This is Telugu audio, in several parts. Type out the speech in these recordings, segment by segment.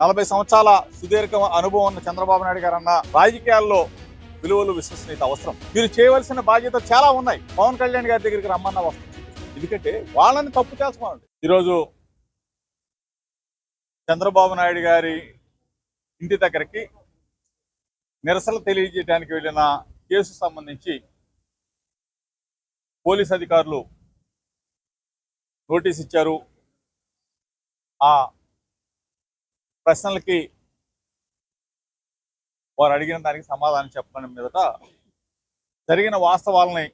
నలభై సంవత్సరాల సుదీర్ఘ అనుభవం ఉన్న చంద్రబాబు నాయుడు గారు అన్న రాజకీయాల్లో విలువలు విశ్వసనీయత అవసరం. మీరు చేయవలసిన బాధ్యత చాలా ఉన్నాయి. పవన్ కళ్యాణ్ గారి దగ్గరికి రమ్మన్న వస్తుంది ఎందుకంటే వాళ్ళని తప్పు తెలుసుకోండి ఈరోజు చంద్రబాబు నాయుడు గారి ఇంటి దగ్గరికి నిరసన తెలియజేయడానికి వెళ్ళిన కేసు సంబంధించి పోలీస్ అధికారులు నోటీస్ ఇచ్చారు. ఆ ప్రశ్నలకి వారు అడిగిన దానికి సమాధానం చెప్పడం మీదట జరిగిన వాస్తవాలని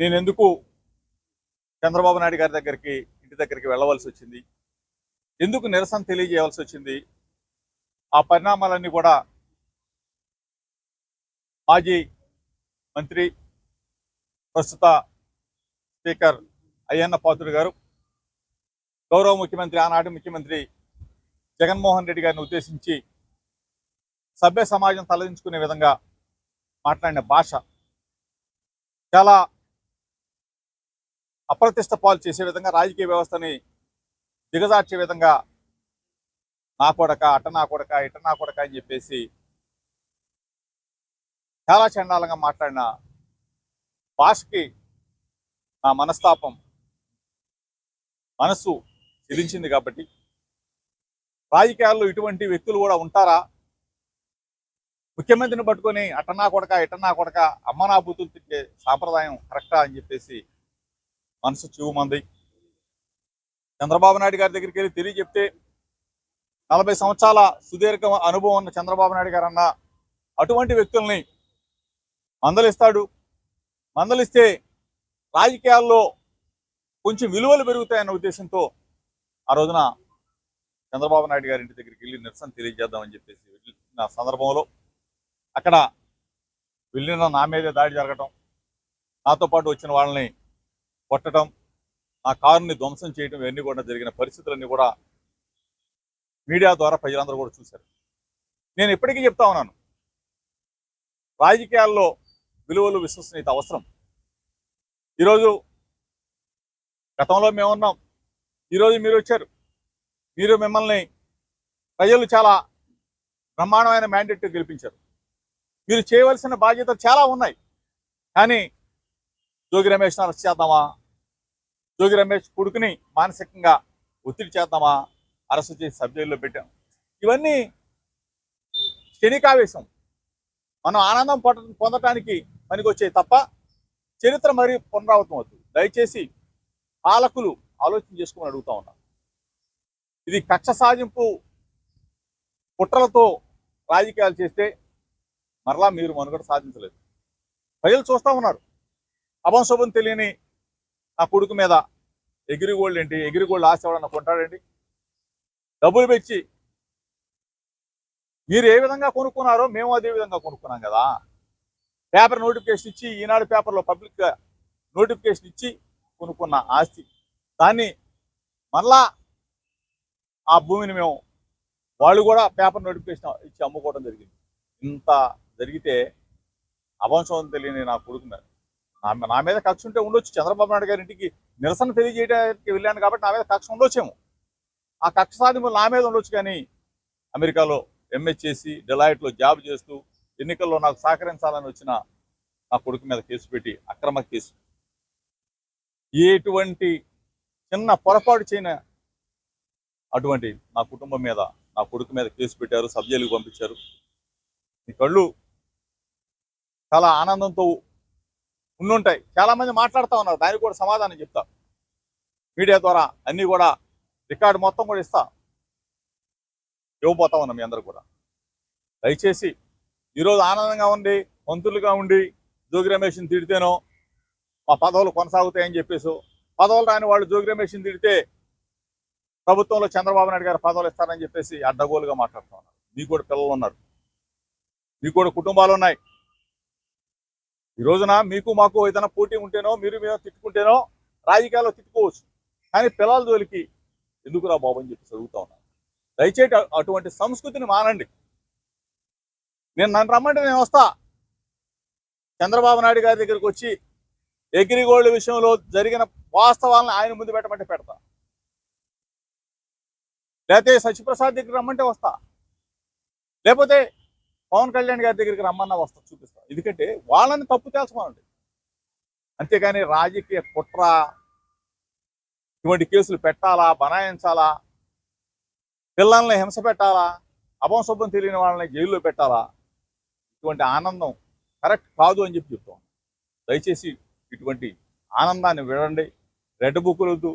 నేను ఎందుకు చంద్రబాబు నాయుడు గారి దగ్గరికి ఇంటి దగ్గరికి వెళ్ళవలసి వచ్చింది? ఎందుకు నిరసన తెలియజేయవలసి వచ్చింది? ఆ పరిణామాలన్నీ కూడా మాజీ మంత్రి ప్రస్తుత స్పీకర్ అయ్యన్న పాత్రుడు గారు గౌరవ ముఖ్యమంత్రి ఆనాటి ముఖ్యమంత్రి జగన్మోహన్ రెడ్డి గారిని ఉద్దేశించి సభ్య సమాజం తలదించుకునే విధంగా మాట్లాడిన భాష చాలా అప్రతిష్ట పాలు చేసే విధంగా రాజకీయ వ్యవస్థని దిగజార్చే విధంగా నా కొడక అట నా కొడక ఇట నా కొడక అని చెప్పేసి చాలా చండాలంగా మాట్లాడిన భాషకి నా మనస్తాపం మనసు చెలించింది కాబట్టి రాజకీయాల్లో ఇటువంటి వ్యక్తులు కూడా ఉంటారా? ముఖ్యమంత్రిని పట్టుకొని అట్టనా కొడక ఇట్టనా కొడక అమ్మ నా బూతులు తిట్టే సాంప్రదాయం కరెక్టా అని చెప్పేసి మనసు చివుమంది. చంద్రబాబు నాయుడు గారి దగ్గరికి వెళ్ళి తిరిగి చెప్తే నలభై సంవత్సరాల సుదీర్ఘ అనుభవం ఉన్న చంద్రబాబు నాయుడు గారు అన్న అటువంటి వ్యక్తుల్ని మందలిస్తాడు. మందలిస్తే రాజకీయాల్లో కొంచెం విలువలు పెరుగుతాయన్న ఉద్దేశంతో ఆ రోజున చంద్రబాబు నాయుడు గారి ఇంటి దగ్గరికి వెళ్ళి నిరసన తెలియజేద్దామని చెప్పేసి వెళ్ళిన సందర్భంలో అక్కడ వెళ్ళిన నా మీదే దాడి జరగటం నాతో పాటు వచ్చిన వాళ్ళని కొట్టడం నా కారుని ధ్వంసం చేయడం ఇవన్నీ కూడా జరిగిన పరిస్థితులన్నీ కూడా మీడియా ద్వారా ప్రజలందరూ కూడా చూశారు. నేను ఇప్పటికీ చెప్తా ఉన్నాను. రాజకీయాల్లో విలువలు విశ్వసనీయత అవసరం. ఈరోజు గతంలో మేమున్నాం. ఈరోజు మీరు వచ్చారు. మీరు మిమ్మల్ని ప్రజలు చాలా బ్రహ్మాండమైన మ్యాండేట్ గెలిపించారు. మీరు చేయవలసిన బాధ్యతలు చాలా ఉన్నాయి. కానీ జోగి రమేష్ అరెస్ట్ చేద్దామా? జోగి రమేష్ కొడుకుని మానసికంగా ఒత్తిడి చేద్దామా? అరెస్ట్ చేసి సబ్ పెట్టాం. ఇవన్నీ క్షణికావేశం. మనం ఆనందం పొంద పొందటానికి పనికొచ్చాయి తప్ప చరిత్ర మరీ పునరావృతం అవుతుంది దయచేసి పాలకులు ఆలోచన చేసుకోమని అడుగుతా ఉన్నారు ఇది కక్ష సాధింపు కుట్రలతో రాజకీయాలు చేస్తే మరలా మీరు మనుగడ సాధించలేదు. ప్రజలు చూస్తూ ఉన్నారు. అభంశుభం తెలియని నా కొడుకు మీద ఎగిరిగోళ్ళు ఏంటి ఎగిరిగోళ్ళు ఆశ ఎవడన్నా కొంటాడండి డబ్బులు పెంచి మీరు ఏ విధంగా కొనుక్కున్నారో మేము అదే విధంగా కొనుక్కున్నాం కదా. పేపర్ నోటిఫికేషన్ ఇచ్చి ఈనాడు పేపర్లో పబ్లిక్ నోటిఫికేషన్ ఇచ్చి కొనుక్కున్న ఆస్తి. దాన్ని మరలా ఆ భూమిని మేము వాళ్ళు కూడా పేపర్ నోటిఫికేషన్ ఇచ్చి అమ్ముకోవడం జరిగింది. ఇంత జరిగితే అవంశం తెలియని నా కొడుకు మీద నా నా మీద కక్ష ఉంటే ఉండొచ్చు. చంద్రబాబు నాయుడు గారి ఇంటికి నిరసన తెలియజేయడానికి వెళ్ళాను కాబట్టి నా మీద కక్ష ఉండొచ్చేమో. ఆ కక్ష సాధింపు నా మీద ఉండొచ్చు కానీ అమెరికాలో ఎంఎస్ చేసి డిలాయిట్లో జాబ్ చేస్తూ ఎన్నికల్లో నాకు సహకరించాలని వచ్చిన నా కొడుకు మీద కేసు పెట్టి అక్రమ కేసు. ఎటువంటి చిన్న పొరపాటు చేయని అటువంటి నా కుటుంబం మీద నా కొడుకు మీద కేసు పెట్టారు సబ్ పంపించారు. నీ కళ్ళు చాలా ఆనందంతో ఉండుంటాయి చాలా మంది మాట్లాడుతూ ఉన్నారు. దానికి కూడా సమాధానం చెప్తా. మీడియా ద్వారా అన్నీ కూడా రికార్డు మొత్తం కూడా ఇస్తా. ఇవ్వబోతా ఉన్నాం మీ అందరూ కూడా. దయచేసి ఈరోజు ఆనందంగా ఉండి మంత్రులుగా ఉండి జోగి రమేష్ని తిడితేనో మా పదవులు కొనసాగుతాయని చెప్పేసి పదవులు రాని వాళ్ళు జోగి రమేష్ని తిడితే ప్రభుత్వంలో చంద్రబాబు నాయుడు గారు పదవులు ఇస్తారని చెప్పేసి అడ్డగోలుగా మాట్లాడుతూ ఉన్నారు. మీకు కూడా పిల్లలు ఉన్నారు. మీకు కూడా కుటుంబాలు ఉన్నాయి. ఈ రోజున మీకు మాకు ఏదైనా పోటీ ఉంటేనో మీరు మేము తిట్టుకుంటేనో రాజకీయాల్లో తిట్టుకోవచ్చు. కానీ పిల్లల జోలికి ఎందుకు రా బాబు అని చెప్పి చదువుతా ఉన్నాను దయచేసి అటువంటి సంస్కృతిని మానండి. నేను నన్ను రమ్మంటే నేను వస్తా. చంద్రబాబు నాయుడు గారి దగ్గరికి వచ్చి ఎగ్రిగోల్డ్ విషయంలో జరిగిన వాస్తవాలను ఆయన ముందు పెట్టమంటే పెడతా. లేకపోతే సత్యప్రసాద్ దగ్గరికి రమ్మంటే వస్తా. లేకపోతే పవన్ కళ్యాణ్ గారి దగ్గరికి రమ్మన్నా వస్తా చూపిస్తా. ఎందుకంటే వాళ్ళని తప్పు తేల్చమనండి అంతేగాని రాజకీయ కుట్ర ఇటువంటి కేసులు పెట్టాలా బనాయించాలా పిల్లల్ని హింస పెట్టాలా అభంశుభం తెలియని వాళ్ళని జైల్లో పెట్టాలా ఇటువంటి ఆనందం కరెక్ట్ కాదు అని చెప్పి చెప్తాం దయచేసి ఇటువంటి ఆనందాన్ని విడండి. రెడ్ బుక్ వద్దు.